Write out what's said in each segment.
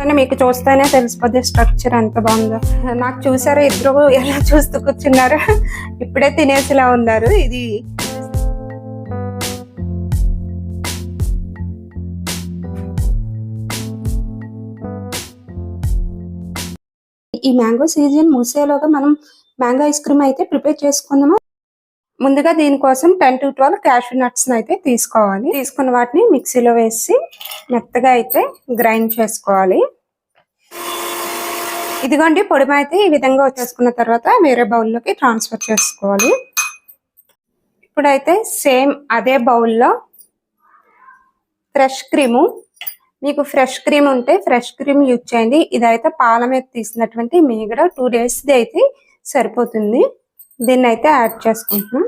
కానీ మీకు చూస్తేనే తెలిసిపోద్ది స్ట్రక్చర్ ఎంత బాగుందో. నాకు చూసారా ఇద్దరు ఎలా చూస్తూ కూర్చున్నారు? ఇప్పుడే తినేసిలా ఉన్నారు. ఇది ఈ మ్యాంగో సీజన్ మూసేలోగా మనం మ్యాంగో ఐస్ క్రీమ్ అయితే ప్రిపేర్ చేసుకుందామా? ముందుగా దీనికోసం ten to twelve cashew nuts అయితే తీసుకోవాలి. తీసుకున్న వాటిని మిక్సీలో వేసి మెత్తగా అయితే గ్రైండ్ చేసుకోవాలి. ఇదిగోండి పొడిమ అయితే ఈ విధంగా వచ్చేసుకున్న తర్వాత వేరే బౌల్లోకి ట్రాన్స్ఫర్ చేసుకోవాలి. ఇప్పుడైతే సేమ్ అదే బౌల్లో ఫ్రెష్ క్రీము. మీకు ఫ్రెష్ క్రీమ్ ఉంటే ఫ్రెష్ క్రీమ్ యూజ్ చేయండి. ఇదైతే పాల మీద తీసినటువంటి మీగడ టూ డేస్ది అయితే సరిపోతుంది. దీన్ని అయితే యాడ్ చేసుకుంటున్నాం.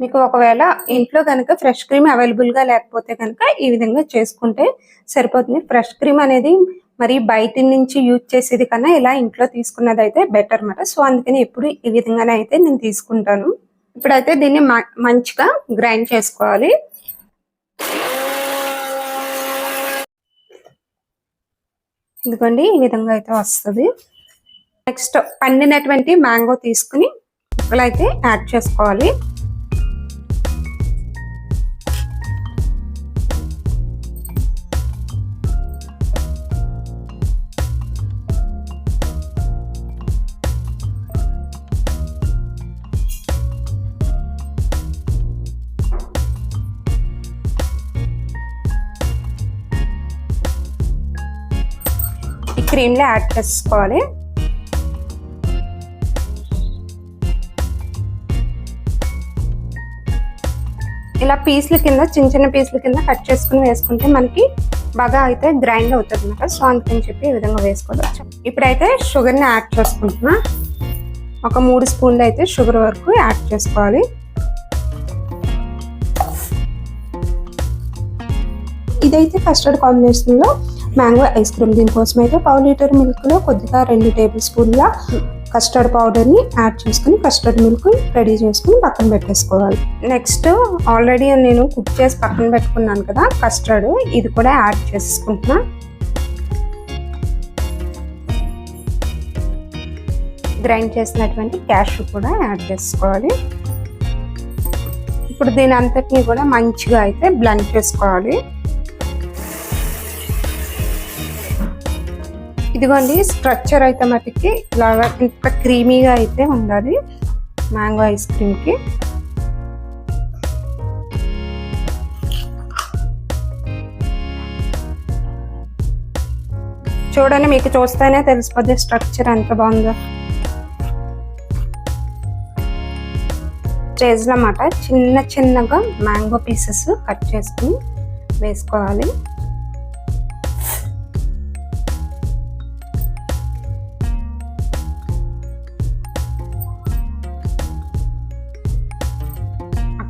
మీకు ఒకవేళ ఇంట్లో కనుక ఫ్రెష్ క్రీమ్ అవైలబుల్గా లేకపోతే కనుక ఈ విధంగా చేసుకుంటే సరిపోతుంది. ఫ్రెష్ క్రీమ్ అనేది మరి బయట నుంచి యూజ్ చేసేది కన్నా ఇలా ఇంట్లో తీసుకున్నది అయితే బెటర్ అన్నమాట. సో అందుకని ఎప్పుడు ఈ విధంగానే అయితే నేను తీసుకుంటాను. ఇప్పుడైతే దీన్ని మంచిగా గ్రైండ్ చేసుకోవాలి. ఇదిగోండి ఈ విధంగా అయితే వస్తుంది. నెక్స్ట్ పండినటువంటి మ్యాంగో తీసుకుని ముక్కలు అయితే యాడ్ చేసుకోవాలి. క్రీమ్లో యాడ్ చేసుకోవాలి. ఇలా పీసుల కింద చిన్న చిన్న పీసుల కింద కట్ చేసుకుని వేసుకుంటే మనకి బాగా అయితే గ్రైండ్ అవుతుంది అనమాట సో అందుకని చెప్పి ఈ విధంగా వేసుకోవచ్చు. ఇప్పుడైతే షుగర్ని యాడ్ చేసుకుంటున్నా. ఒక మూడు స్పూన్లు అయితే షుగర్ వరకు యాడ్ చేసుకోవాలి. ఇదైతే కస్టర్డ్ కాంబినేషన్లో మ్యాంగో ఐస్ క్రీమ్ దీనికోసం అయితే పావు లీటర్ మిల్క్లో కొద్దిగా రెండు టేబుల్ స్పూన్ల కస్టర్డ్ పౌడర్ని యాడ్ చేసుకుని కస్టర్డ్ మిల్క్ రెడీ చేసుకుని పక్కన పెట్టేసుకోవాలి. నెక్స్ట్ ఆల్రెడీ నేను కుక్ చేసి పక్కన పెట్టుకున్నాను కదా కస్టర్డ్ ఇది కూడా యాడ్ చేసుకుంటున్నా. గ్రైండ్ చేసినటువంటి క్యాష్ కూడా యాడ్ చేసుకోవాలి. ఇప్పుడు దీని అంతటిని కూడా మంచిగా అయితే బ్లెండ్ చేసుకోవాలి. ఇదిగోండి స్ట్రక్చర్ అయితే మటుకి ఇలాగా ఇంత క్రీమీగా అయితే ఉండాలి. మ్యాంగో ఐస్ క్రీమ్కి చూడండి మీకు చూస్తేనే తెలిసిపోద్ది స్ట్రక్చర్ ఎంత బాగుందో. స్టేజ్లో అన్నమాట చిన్న చిన్నగా మ్యాంగో పీసెస్ కట్ చేసుకుని వేసుకోవాలి.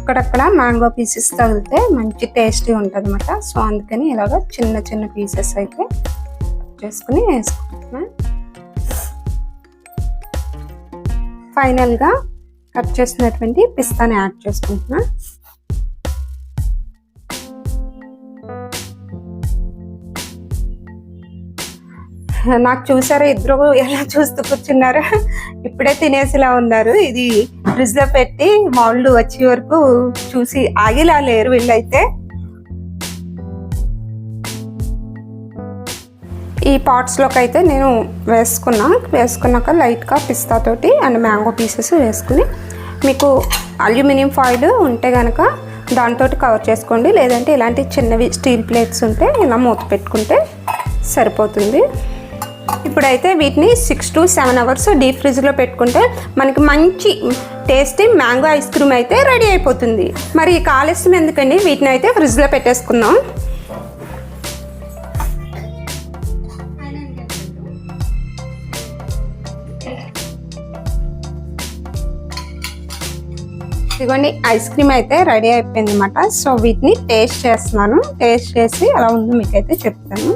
అక్కడక్కడ మ్యాంగో పీసెస్ తగిలితే మంచి టేస్టీ ఉంటుంది అనమాట సో అందుకని ఇలాగ చిన్న చిన్న పీసెస్ అయితే చేసుకుని వేసుకుంటున్నా. ఫైనల్గా కట్ చేసినటువంటి పిస్తాని యాడ్ చేసుకుంటున్నా. నాకు చూసారా? ఇద్దరు ఎలా చూస్తూ కూర్చున్నారు? ఇప్పుడే తినేసిలా ఉన్నారు. ఇది ఫ్రిడ్జ్లో పెట్టి వాళ్ళు వచ్చే వరకు చూసి ఆగిలా లేరు వీళ్ళైతే. ఈ పార్ట్స్లోకి అయితే నేను వేసుకున్నా. వేసుకున్నాక లైట్గా పిస్తా తోటి అండ్ మ్యాంగో పీసెస్ వేసుకుని మీకు అల్యూమినియం ఫాయిల్ ఉంటే కనుక దాంతో కవర్ చేసుకోండి. లేదంటే ఇలాంటి చిన్నవి స్టీల్ ప్లేట్స్ ఉంటే ఇలా మూత పెట్టుకుంటే సరిపోతుంది. ఇప్పుడైతే వీటిని six to seven hours deep ఫ్రిడ్జ్లో పెట్టుకుంటే మనకి మంచి టేస్టీ మ్యాంగో ఐస్ క్రీమ్ అయితే రెడీ అయిపోతుంది. మరి ఈ కాలుష్యం ఎందుకండి? వీటిని అయితే ఫ్రిడ్జ్లో పెట్టేసుకుందాం. ఇదిగోండి ఐస్ క్రీమ్ అయితే రెడీ అయిపోయింది అనమాట సో వీటిని టేస్ట్ చేస్తున్నాను. టేస్ట్ చేసి ఎలా ఉందో మీకైతే చెప్తాను.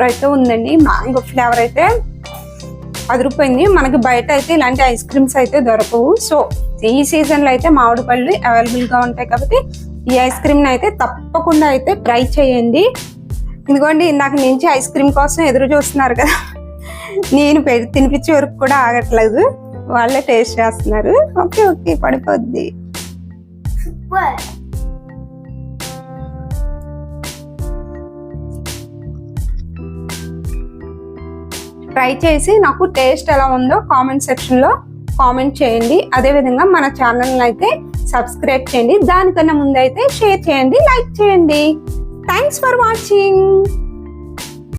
సూపర్ అయితే ఉందండి. మ్యాంగో ఫ్లేవర్ అయితే అదిరిపోయింది. మనకి బయట అయితే ఇలాంటి ఐస్ క్రీమ్స్ అయితే దొరకవు. సో ఈ సీజన్లో అయితే మామిడి పళ్ళు అవైలబుల్గా ఉంటాయి కాబట్టి ఈ ఐస్ క్రీమ్ని అయితే తప్పకుండా అయితే ట్రై చేయండి. ఇదిగోండి ఇందాక నుంచి ఐస్ క్రీమ్ కోసం ఎదురు చూస్తున్నారు కదా. నేను పె తినిపించే వరకు కూడా ఆగట్లేదు. వాళ్ళే టేస్ట్ చేస్తున్నారు. ఓకే ఓకే పడిపోద్ది. ట్రై చేసి నాకు టేస్ట్ ఎలా ఉందో కామెంట్ సెక్షన్లో కామెంట్ చేయండి. అదేవిధంగా మన ఛానల్ని అయితే సబ్స్క్రైబ్ చేయండి. దానికన్నా ముందైతే షేర్ చేయండి లైక్ చేయండి. Thanks for watching